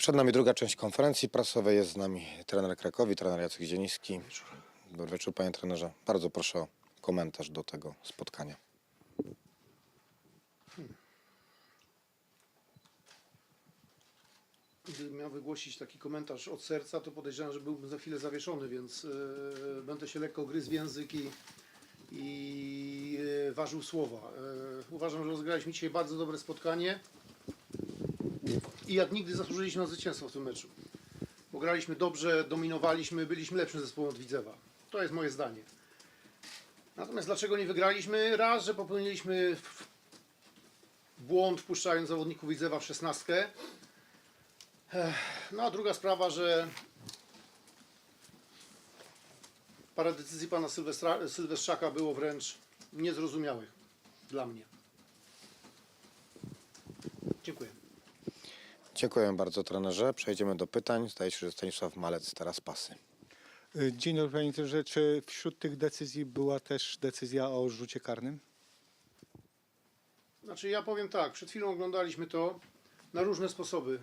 Przed nami druga część konferencji prasowej. Jest z nami trener Krakowi, trener Jacek Zieliński. Dobry wieczór, panie trenerze. Bardzo proszę o komentarz do tego spotkania. Gdybym miał wygłosić taki komentarz od serca, to podejrzewam, że byłbym za chwilę zawieszony, więc e, będę się lekko gryzł w język i, i e, ważył słowa. E, uważam, że rozegraliśmy dzisiaj bardzo dobre spotkanie i jak nigdy zasłużyliśmy na zwycięstwo w tym meczu. Bo graliśmy dobrze, dominowaliśmy, byliśmy lepszym zespołem od Widzewa. To jest moje zdanie. Natomiast dlaczego nie wygraliśmy? Raz, że popełniliśmy błąd wpuszczając zawodników Widzewa w szesnastkę. No a druga sprawa, że parę decyzji pana Sylwestra, Sylwestrzaka było wręcz niezrozumiałych dla mnie. Dziękuję. Dziękuję bardzo trenerze. Przejdziemy do pytań. Zdaje się, że Stanisław Malec teraz pasy. Y, Dzień dobry panie trenerze. Czy wśród tych decyzji była też decyzja o rzucie karnym? Znaczy ja powiem tak, przed chwilą oglądaliśmy to na różne sposoby.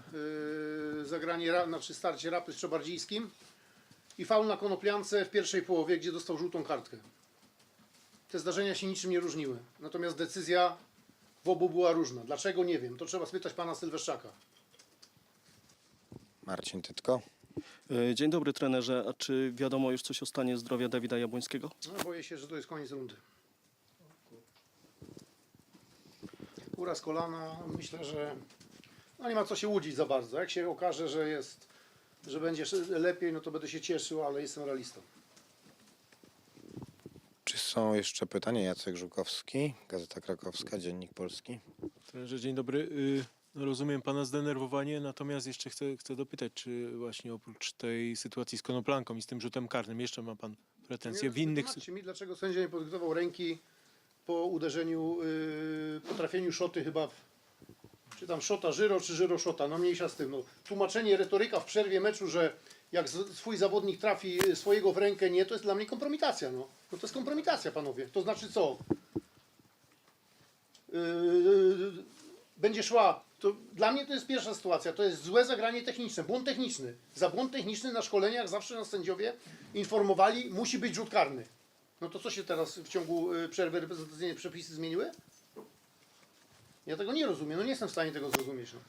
Yy, zagranie, ra- znaczy starcie rapy z Czobardzińskim i faul na Konopliance w pierwszej połowie, gdzie dostał żółtą kartkę. Te zdarzenia się niczym nie różniły. Natomiast decyzja w obu była różna. Dlaczego? Nie wiem. To trzeba spytać pana Sylweszczaka. Marcin Tytko. E, Dzień dobry trenerze, a czy wiadomo już coś o stanie zdrowia Dawida Jabłońskiego? No, boję się, że to jest koniec rundy. Uraz kolana, myślę, że no nie ma co się łudzić za bardzo. Jak się okaże, że jest, że będzie lepiej, no to będę się cieszył, ale jestem realistą. Czy są jeszcze pytania? Jacek Żukowski, Gazeta Krakowska, Dziennik Polski. Trenerze, dzień dobry. No Rozumiem Pana zdenerwowanie, natomiast jeszcze chcę, chcę dopytać, czy właśnie oprócz tej sytuacji z konoplanką i z tym rzutem karnym, jeszcze ma Pan pretensje w innych... Wytłumaczcie mi, dlaczego sędzia nie podyktował ręki po uderzeniu, yy, po trafieniu szoty chyba, w, czy tam szota żyro, czy żyro szota, no mniejsza z tym. No, tłumaczenie, retoryka w przerwie meczu, że jak z- swój zawodnik trafi y, swojego w rękę, nie, to jest dla mnie kompromitacja, no. No to jest kompromitacja, panowie. To znaczy co? Yy, będzie szła. To dla mnie to jest pierwsza sytuacja. To jest złe zagranie techniczne, błąd techniczny. Za błąd techniczny na szkoleniach zawsze nas sędziowie informowali, musi być rzut karny. No to co się teraz w ciągu y, przerwy reprezentacyjnej przepisy zmieniły? Ja tego nie rozumiem, no nie jestem w stanie tego zrozumieć. No.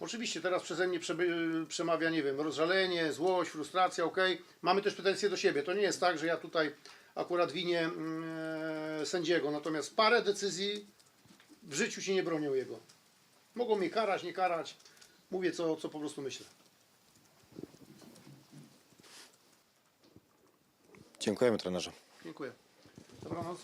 Oczywiście teraz przeze mnie przeby- przemawia, nie wiem, rozżalenie, złość, frustracja, ok. Mamy też pretensje do siebie. To nie jest tak, że ja tutaj akurat winię e, sędziego, natomiast parę decyzji w życiu się nie bronią jego. Mogą mnie karać, nie karać. Mówię, co, co po prostu myślę. Dziękujemy trenerze. Dziękuję. Dobranoc.